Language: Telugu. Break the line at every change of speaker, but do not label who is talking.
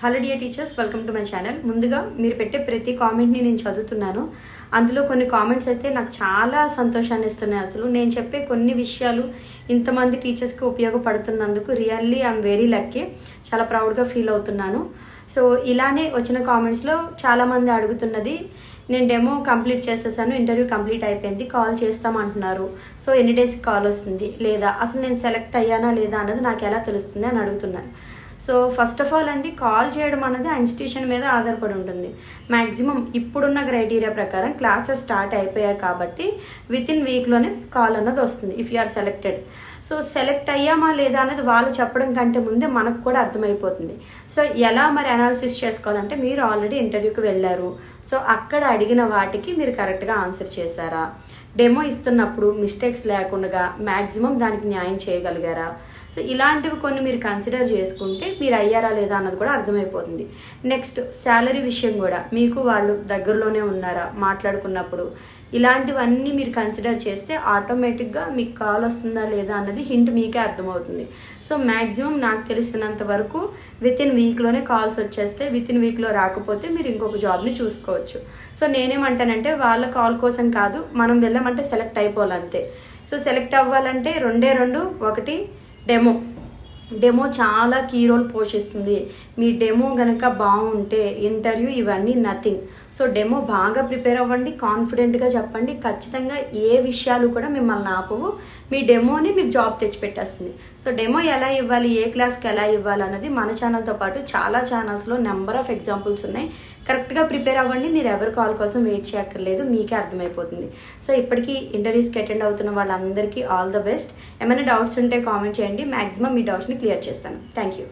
Hello dear teachers welcome to my channel ముందుగా మీరు పెట్టే ప్రతి కామెంట్ని నేను చదువుతున్నాను. అందులో కొన్ని కామెంట్స్ అయితే నాకు చాలా సంతోషాన్ని ఇస్తున్నాయి అసలు. నేను చెప్పే కొన్ని విషయాలు ఇంతమంది టీచర్స్కి ఉపయోగపడుతున్నందుకు రియల్లీ ఐఎమ్ వెరీ లక్కీ చాలా ప్రౌడ్గా ఫీల్ అవుతున్నాను. సో ఇలానే వచ్చిన కామెంట్స్లో చాలామంది అడుగుతున్నది నేను డెమో కంప్లీట్ చేసేసాను ఇంటర్వ్యూ కంప్లీట్ అయిపోయింది కాల్ చేస్తామంటున్నారు సో ఎన్ని డేస్కి కాల్ వస్తుంది? లేదా అసలు నేను సెలెక్ట్ అయ్యానా లేదా అన్నది నాకు ఎలా తెలుస్తుంది అని అడుగుతున్నారు. సో ఫస్ట్ ఆఫ్ ఆల్ అండి కాల్ చేయడం అనేది ఆ ఇన్స్టిట్యూషన్ మీద ఆధారపడి ఉంటుంది. మ్యాక్సిమం ఇప్పుడున్న క్రైటీరియా ప్రకారం క్లాసెస్ స్టార్ట్ అయిపోయాయి కాబట్టి విత్ ఇన్ వీక్లోనే కాల్ అన్నది వస్తుంది if you are selected so select అయ్యామా లేదా అనేది వాళ్ళు చెప్పడం కంటే ముందే మనకు కూడా అర్థమైపోతుంది. సో ఎలా మరి అనాలిసిస్ చేసుకోవాలంటే మీరు ఆల్రెడీ ఇంటర్వ్యూకి వెళ్ళారు. సో అక్కడ అడిగిన వాటికి మీరు కరెక్ట్గా ఆన్సర్ చేశారా? డెమో ఇస్తున్నప్పుడు మిస్టేక్స్ లేకుండా మ్యాక్సిమం దానికి న్యాయం చేయగలిగారా? సో ఇలాంటివి కొన్ని మీరు కన్సిడర్ చేసుకుంటే మీరు అయ్యారా లేదా అన్నది కూడా అర్థమైపోతుంది. నెక్స్ట్ శాలరీ విషయం కూడా. మీకు వాళ్ళు దగ్గరలోనే ఉన్నారా? మాట్లాడుకున్నప్పుడు. ఇలాంటివన్నీ మీరు కన్సిడర్ చేస్తే ఆటోమేటిక్గా మీకు కాల్ వస్తుందా లేదా అన్నది హింట్ మీకే అర్థమవుతుంది. సో మ్యాక్సిమం నాకు తెలిసినంత వరకు విత్ ఇన్ వీక్లోనే కాల్స్ వచ్చేస్తే విత్ ఇన్ వీక్లో రాకపోతే మీరు ఇంకొక జాబ్ని చూసుకోవచ్చు. సో నేనేమంటానంటే వాళ్ళ కాల్ కోసం కాదు మనం వెళ్ళామంటే సెలెక్ట్ అయిపోవాలంతే. సో సెలెక్ట్ అవ్వాలంటే రెండే రెండు ఒకటి డెమో డెమో చాలా కీ రోల్ పోషిస్తుంది. మీ డెమో గనక బాగుంటే ఇంటర్వ్యూ ఇవన్నీ నథింగ్ సో డెమో బాగా ప్రిపేర్ అవ్వండి కాన్ఫిడెంట్గా చెప్పండి ఖచ్చితంగా ఏ విషయాలు కూడా మిమ్మల్ని ఆపవు. మీ డెమోని మీకు జాబ్ తెచ్చిపెట్టేస్తుంది. సో డెమో ఎలా ఇవ్వాలి ఏ క్లాస్కి ఎలా ఇవ్వాలి అన్నది మన ఛానల్తో పాటు చాలా ఛానల్స్లో నెంబర్ ఆఫ్ ఎగ్జాంపుల్స్ ఉన్నాయి. కరెక్ట్గా ప్రిపేర్ అవ్వండి మీరు ఎవరి కాల్ కోసం వెయిట్ చేయక్కర్లేదు మీకే అర్థమైపోతుంది. సో ఇప్పటికీ ఇంటర్వ్యూస్కి అటెండ్ అవుతున్న వాళ్ళందరికీ ఆల్ ద బెస్ట్ ఏమైనా డౌట్స్ ఉంటే కామెంట్ చేయండి. మ్యాక్సిమం మీ డౌట్స్ని క్లియర్ చేస్తాను. Thank you.